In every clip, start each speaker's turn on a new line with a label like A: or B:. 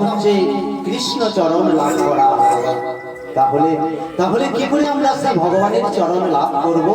A: হচ্ছে কৃষ্ণ চরণ লাভ করা। তাহলে তাহলে কি করে আমরা সেই ভগবানের চরণ লাভ করব?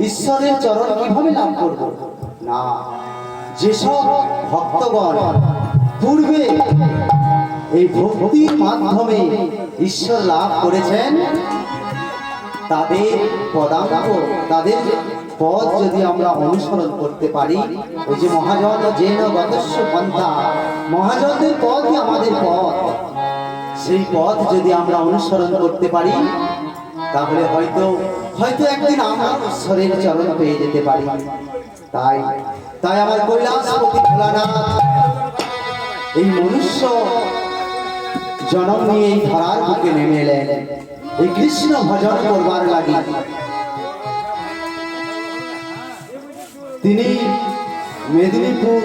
A: ঈশ্বরের চরণ কীভাবে লাভ করব? না, যেসব ভক্তগণ পূর্বে এই ভক্তির মাধ্যমে ঈশ্বর লাভ করেছেন তাদের পদাঙ্ক, তাদের পথ যদি আমরা অনুসরণ করতে পারি, ওই যে মহাজন জেন গতস্য পন্থা, মহাজনদের পথই আমাদের পথ সেই পথ যদি আমরা অনুসরণ করতে পারি, তাহলে হয়তো হয়তো একদিন আমরা ঈশ্বরের চরণ পেয়ে যেতে পারি। তাই তাই আমার কৈলাসপতি এই মনুষ্য জনম নিয়ে এই ধরার বুকে নেমে এলেন। এই কৃষ্ণ ভজন করবার লাগি। তিনি মেদিনীপুর,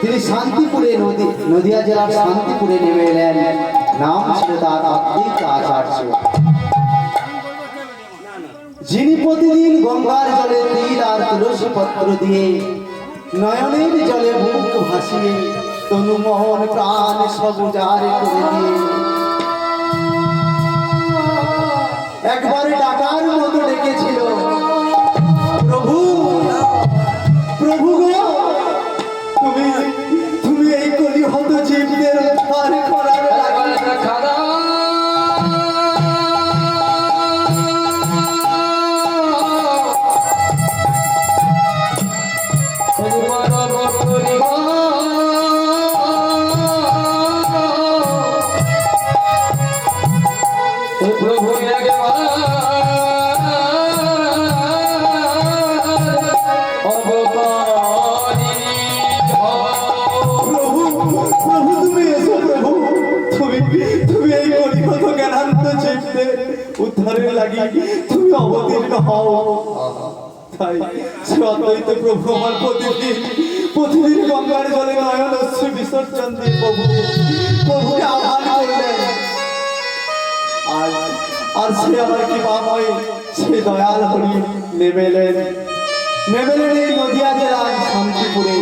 A: তিনি শান্তিপুরে নদী, নদিয়া জেলার শান্তিপুরে নেমে এলেন। নাম ছিল তার অদ্বৈত আচার্য। যিনি প্রতিদিন গঙ্গার জলে তিল আর তুলসী পত্র দিয়ে নয়নের জলে মুখ ভাসিয়ে তনু মোহন প্রাণ সবুজার করে দিয়ে একবারে ডাকার মতো ডেকেছিল। হও তাই সে অদ্বৈত প্রভু আমার প্রতিদিন প্রতিদিন গঙ্গার জলে নয়ন অশ্রু বিসর্জন দিয়ে প্রভু। শান্তিপুরে।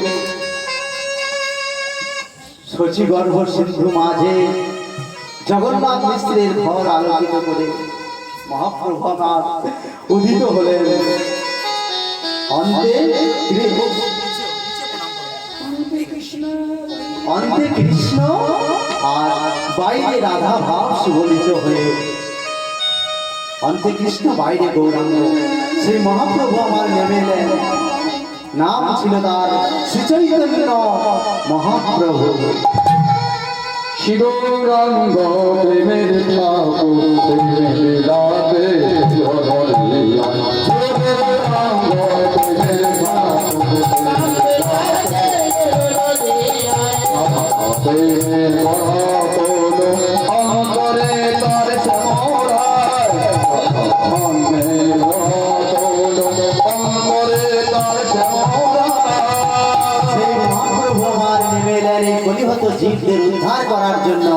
A: শচী গর্ভ সিন্ধু মাঝে জগন্নাথ মিশ্রের ঘর আলোকিত করে মহাপ্রভু উদিত হলেন। অন্তে অন্তে কৃষ্ণ। আর বাইরে রাধা ভাব সুবলিত হয়ে। অন্তে কৃষ্ণ বাইরে গৌরাঙ্গ। সেই মহাপ্রভু আমার নেমে এলেন নাম ছিল তার শ্রীচৈতন্য মহাপ্রভু।
B: শিবরাঙ্গ প্রেমের ঠাকুর প্রেমের
A: জীবদের উদ্ধার করার জন্য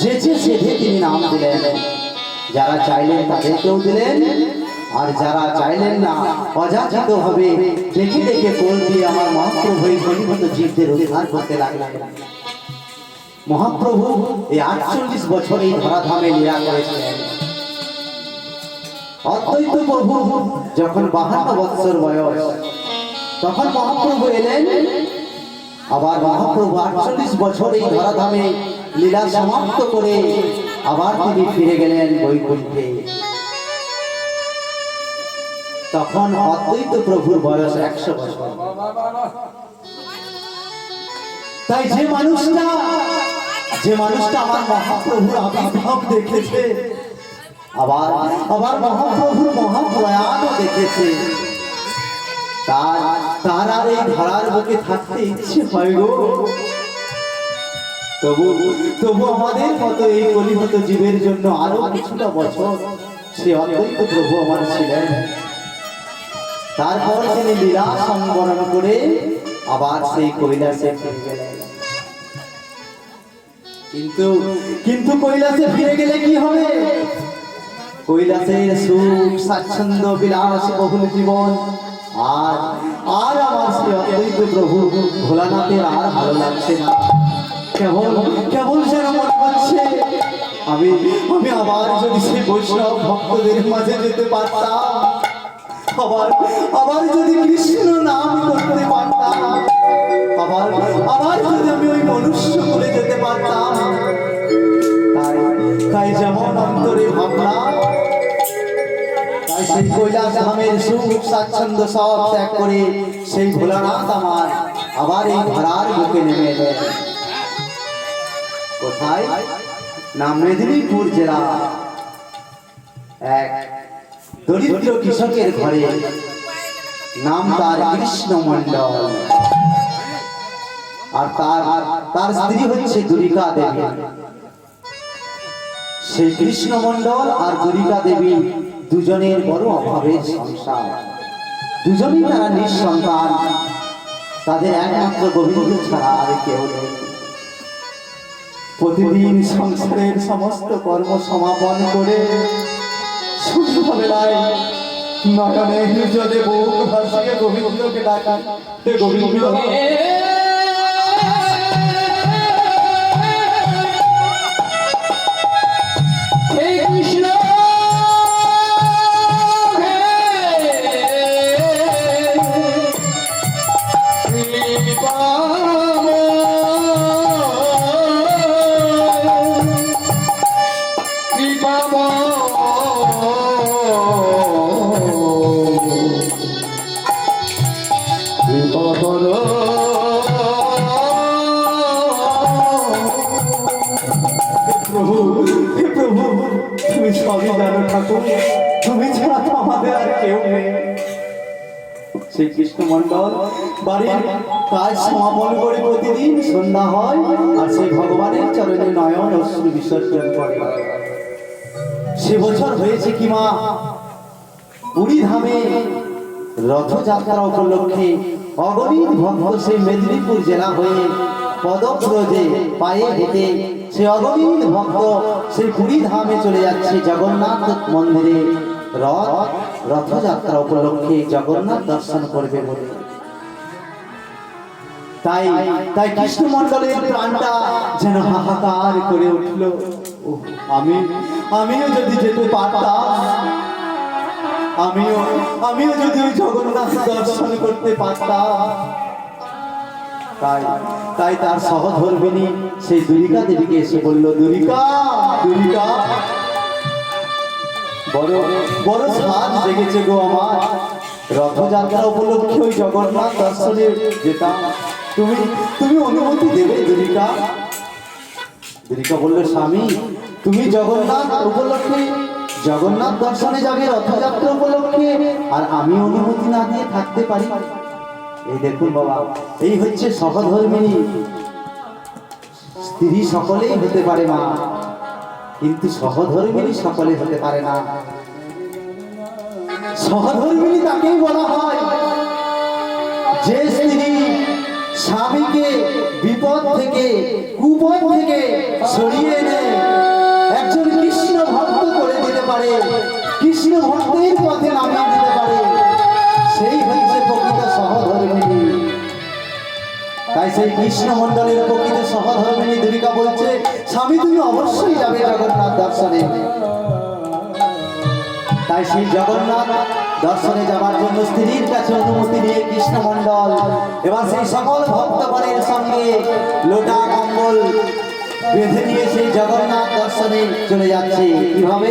A: যে যে সেধে তিনি নাম দিলেন। যারা চাইলেন তাদেরকেও দিলেন, আর যারা চাইলেন না অযাচিত ভাবে দেখে দেখে কোল দিয়ে আমার মহাপ্রভু এই কলিহত জীবদের উদ্ধার করতে লাগলেন। মহাপ্রভু এই আটচল্লিশ বছর এই ধরাধামে লীলা করেছিলেন। অদ্বৈত প্রভু যখন বাহান্ন বৎসর বয়স, তখন মহাপ্রভু এলেন। আবার মহাপ্রভু আটচল্লিশ বছর এই ধরাধামে লীলা সমাপ্ত করে আবার তিনি ফিরে গেলেন বৈকুণ্ঠে। তখন অদ্বৈত প্রভুর বয়স একশো বছর। তাই যে মানুষটা যে মানুষটা আমার মহাপ্রভুর আবির্ভাব দেখেছে, আবার আবার মহাপ্রভুর মহাপ্রয়াণও দেখেছে, তার তার আর এই ধরার বুকে থাকতে ইচ্ছে হয় গো। তবু তবু আমাদের মতো এই কলিহত জীবের জন্য আরও কিছুটা বছর সে অদ্বৈত প্রভু আমার ছিলেন। তারপর তিনি লীলা করে আবার সেই কৈলাসে ফিরে গেলেন। কিন্তু কিন্তু কৈলাসে ফিরে গেলে কি হবে? কৈলাসের সুখ, স্বাচ্ছন্দ্য, বিলাস, বহুল জীবন। আর আর আমার শ্রী অদ্বৈত প্রভু ভোলানাথের আর ভালো লাগছে না। কেবল কেবল যেন মনে হচ্ছে, আমি আমি আবার যদি সেই বৈষ্ণব ভক্তদের মাঝে যেতে পারতাম, আবার আবার যদি কৃষ্ণ নাম করতে পারতাম, আবার আবার যদি আমি ওই মনুষ্য করে যেতে পারতাম, তাই তাই যেমন অন্তরে ভাবনা, তাই সেই কৈলাস ধামের সুখ স্বাচ্ছন্দ্য সব ত্যাগ করে সেই ভোলানাথ আমার আবার এই ধরার বুকে নেমে এলেন। কোথায়? না মেদিনীপুর জেলা। এক দরিদ্র কৃষকের ঘরে। নাম তার কৃষ্ণ মন্ডল আর তার তার স্ত্রী হচ্ছে দুরিকা দেবী। সেই কৃষ্ণ মন্ডল আর দুরিকা দেবী দুজনের বড় অভাবের সংসার। দুজনেই তারা নিঃসন্তান। তাদের একমাত্র গোবিন্দ ছাড়া আর কেউ নেই। প্রতিদিন সংসারের সমস্ত কর্ম সমাপন করে সন্ধ্যাবেলায় নয়নে গোবিন্দকে ডাকা গোবিন্দ। প্রভু, হে প্রভু, তুমি সবই জানো ঠাকুর। তুমি ছাড়া তো আমাদের আর কেউ নেই। সেই কৃষ্ণ মন্ডল বাড়ির কাজ সমাপন করে প্রতিদিন, সন্ধ্যা হয়, আর সেই ভগবানের চরণে নয়ন অশ্রু বিসর্জন করে। সে বছর হয়েছে কি মা? পুরী ধামে রথযাত্রা উপলক্ষে অগণিত ভক্ত সেই মেদিনীপুর জেলা হয়ে পদব্রজে পায়ে হেঁটে সে অগণিত ভক্ত সেই পুরী ধামে চলে যাচ্ছে জগন্নাথ মন্দিরে। রথ, রথযাত্রা উপলক্ষে জগন্নাথ দর্শন করবে বলে। তাই তাই কৃষ্ণ মন্ডলের প্রাণটা যেন হাহাকার করে উঠল। আমি, আমিও যদি যেতে পারতাম, আমিও আমিও যদি ওই জগন্নাথ দর্শন করতে পারতাম তাই তাই তার সহধর্মিনী সেই দুরিকা দেবীকে এসে বলল দুরিকা দুরিকা বড় বড় সাজ জেগেছে গো আমার। রথযাত্রা উপলক্ষে ওই জগন্নাথ দর্শনে যেতাম তুমি তুমি অনুমতি দেবে দুরিকা দুরিকা বলল, স্বামী, তুমি জগন্নাথ উপলক্ষে, জগন্নাথ দর্শনে যাবে রথযাত্রা উপলক্ষে, আর আমি অনুমতি না দিয়ে থাকতে পারি। এই দেখুন বাবা, এই হচ্ছে সহধর্মিনী। স্ত্রী সকলেই হতে পারে মা, কিন্তু সহধর্মিনী সকলে হতে পারে না। সহধর্মিনী তাকেই বলা হয় যে স্ত্রী স্বামীকে বিপদ থেকে, কুপদ থেকে সরিয়ে এনে একজন কৃষ্ণ ভক্ত করে দিতে পারে। কৃষ্ণ ভক্তের পথে নামিয়ে দিতে পারে। সেই কৃষ্ণ মন্ডলের প্রকৃত সহধর্মিনী দুর্গা বলছে, স্বামী, তুমি অবশ্যই যাবে জগন্নাথ দর্শনে। তাই সেই জগন্নাথ দর্শনে যাওয়ার জন্য স্ত্রীর কাছে অনুমতি নিয়ে কৃষ্ণ মন্ডল এবার সেই সকল ভক্তগণের সঙ্গে লোটা কম্বল বেঁধে নিয়ে সেই জগন্নাথ দর্শনে চলে যাচ্ছে। কীভাবে?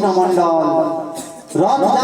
A: কৃষ্ণ মন্ডল রথ